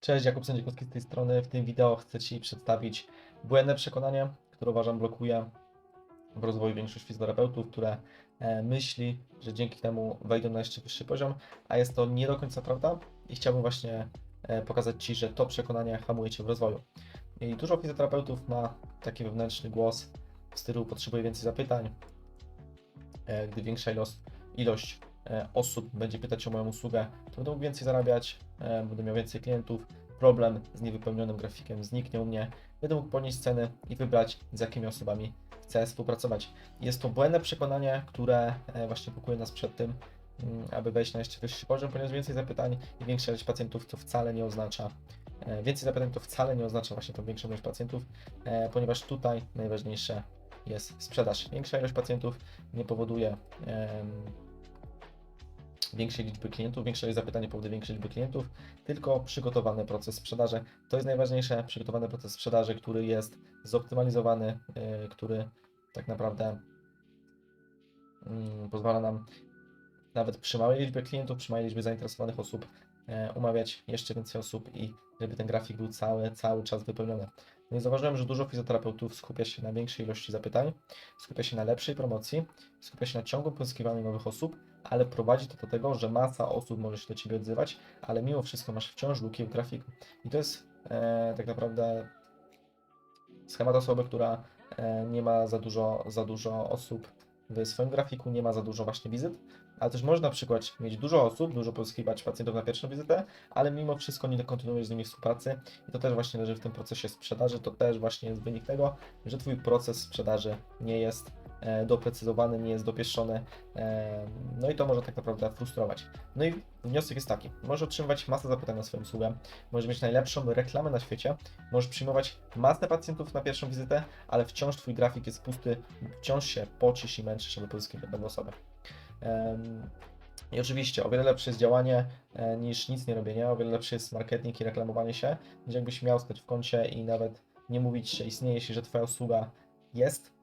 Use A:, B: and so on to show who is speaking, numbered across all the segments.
A: Cześć, Jakub Sędziakowski z tej strony. W tym wideo chcę Ci przedstawić błędne przekonanie, które uważam blokuje w rozwoju większość fizjoterapeutów, które e, myśli, że dzięki temu wejdą na jeszcze wyższy poziom, a jest to nie do końca prawda i chciałbym właśnie e, pokazać Ci, że to przekonanie hamuje Cię w rozwoju. I dużo fizjoterapeutów ma taki wewnętrzny głos w stylu potrzebuję więcej zapytań, e, gdy większa ilość, ilość osób będzie pytać o moją usługę, to będę mógł więcej zarabiać, e, będę miał więcej klientów, problem z niewypełnionym grafikiem zniknie u mnie, będę mógł podnieść ceny i wybrać z jakimi osobami chcę współpracować. Jest to błędne przekonanie, które e, właśnie blokuje nas przed tym, mm, aby wejść na jeszcze wyższy poziom, ponieważ więcej zapytań i większa ilość pacjentów to wcale nie oznacza, e, więcej zapytań to wcale nie oznacza właśnie tą większą ilość pacjentów, e, ponieważ tutaj najważniejsze jest sprzedaż. Większa ilość pacjentów nie powoduje większej liczby klientów, większa ilość zapytań nie powoduje większej liczby klientów, tylko przygotowany proces sprzedaży. To jest najważniejsze, przygotowany proces sprzedaży, który jest zoptymalizowany, yy, który tak naprawdę mm, pozwala nam nawet przy małej liczbie klientów, przy małej liczbie zainteresowanych osób e, umawiać jeszcze więcej osób i żeby ten grafik był cały, cały czas wypełniony. No i zauważyłem, że dużo fizjoterapeutów skupia się na większej ilości zapytań, skupia się na lepszej promocji, skupia się na ciągłym pozyskiwaniu nowych osób, ale prowadzi to do tego, że masa osób może się do Ciebie odzywać, ale mimo wszystko masz wciąż luki w grafiku. I to jest e, tak naprawdę schemat osoby, która e, nie ma za dużo, za dużo osób w swoim grafiku, nie ma za dużo właśnie wizyt, ale też można na przykład mieć dużo osób, dużo pozyskiwać pacjentów na pierwszą wizytę, ale mimo wszystko nie kontynuujesz z nimi współpracy. I to też właśnie leży w tym procesie sprzedaży, to też właśnie jest wynik tego, że Twój proces sprzedaży nie jest e, doprecyzowany, nie jest dopieszczony, e, no i to może tak naprawdę frustrować. No i wniosek jest taki, możesz otrzymywać masę zapytań na swoją usługę, możesz mieć najlepszą reklamę na świecie, możesz przyjmować masę pacjentów na pierwszą wizytę, ale wciąż Twój grafik jest pusty, wciąż się pocisz i męczysz, żeby pozyskiwać nową osobę. I oczywiście o wiele lepsze jest działanie e, niż nic nie robienie, o wiele lepszy jest marketing i reklamowanie się, niż jakbyś miał stać w kącie i nawet nie mówić, że istniejesz i że Twoja usługa jest.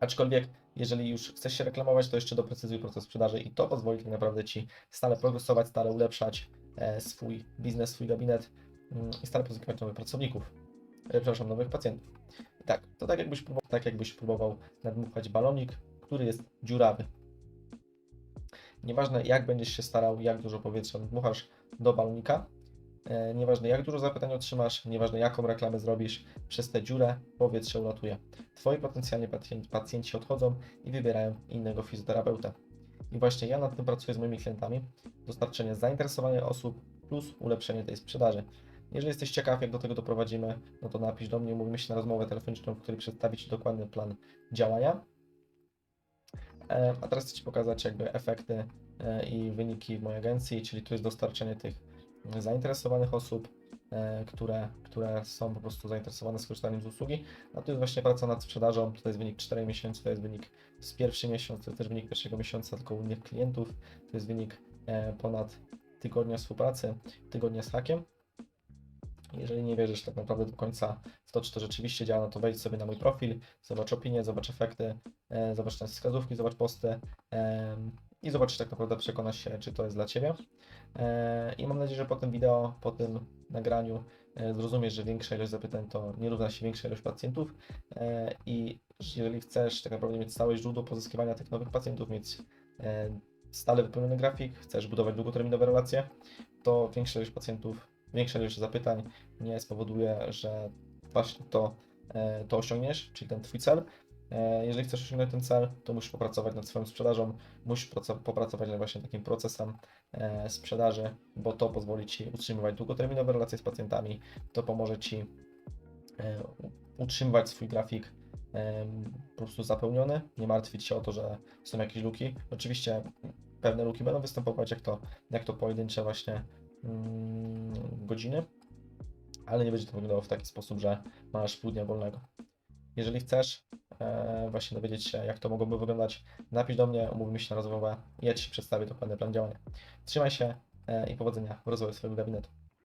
A: Aczkolwiek, jeżeli już chcesz się reklamować, to jeszcze doprecyzuj proces sprzedaży i to pozwoli tak naprawdę Ci stale progresować, stale ulepszać e, swój biznes, swój gabinet mm, i stale pozyskiwać nowych pracowników, e, przepraszam, nowych pacjentów. Tak, to tak jakbyś próbował, tak jakbyś próbował nadmuchać balonik, który jest dziurawy. Nieważne jak będziesz się starał, jak dużo powietrza dmuchasz do balonika, nieważne jak dużo zapytań otrzymasz, nieważne jaką reklamę zrobisz, przez tę dziurę powietrze ulatuje. Twoi potencjalni pacjenci, odchodzą i wybierają innego fizjoterapeutę. I właśnie ja nad tym pracuję z moimi klientami. Dostarczenie zainteresowania osób plus ulepszenie tej sprzedaży. Jeżeli jesteś ciekaw, jak do tego doprowadzimy, no to napisz do mnie, umówimy się na rozmowę telefoniczną, w której przedstawię Ci dokładny plan działania. E, A teraz chcę Ci pokazać jakby efekty e, i wyniki w mojej agencji, czyli tu jest dostarczenie tych zainteresowanych osób, e, które, które są po prostu zainteresowane skorzystaniem z usługi. A tu jest właśnie praca nad sprzedażą, to jest wynik 4 miesięcy, to jest wynik z pierwszy miesiąc, to jest też wynik pierwszego miesiąca tylko u innych klientów, to jest wynik e, ponad tygodnia współpracy, tygodnia z hakiem. Jeżeli nie wierzysz tak naprawdę do końca w to, czy to rzeczywiście działa, no to wejdź sobie na mój profil, zobacz opinie, zobacz efekty, e, zobacz te wskazówki, zobacz posty i zobacz, czy tak naprawdę przekonasz się, czy to jest dla Ciebie. E, I mam nadzieję, że po tym wideo, po tym nagraniu e, zrozumiesz, że większa ilość zapytań to nie równa się większa ilość pacjentów e, i jeżeli chcesz tak naprawdę mieć stałe źródło pozyskiwania tych nowych pacjentów, mieć stale wypełniony grafik, chcesz budować długoterminowe relacje, to większa ilość pacjentów, większa ilość zapytań nie spowoduje, że właśnie to, to osiągniesz, czyli ten Twój cel. E, Jeżeli chcesz osiągnąć ten cel, to musisz popracować nad swoją sprzedażą, musisz popracować nad właśnie takim procesem e, sprzedaży, bo to pozwoli Ci utrzymywać długoterminowe relacje z pacjentami, to pomoże Ci e, utrzymywać swój grafik po prostu zapełniony, nie martwić się o to, że są jakieś luki. Oczywiście pewne luki będą występować, jak to, jak to pojedyncze właśnie mm, godziny, ale nie będzie to wyglądało w taki sposób, że masz pół dnia wolnego. Jeżeli chcesz e, właśnie dowiedzieć się, jak to mogłoby wyglądać, napisz do mnie, umówimy się na rozmowę i ja Ci przedstawię dokładny plan działania. Trzymaj się e, i powodzenia w rozwoju swojego gabinetu.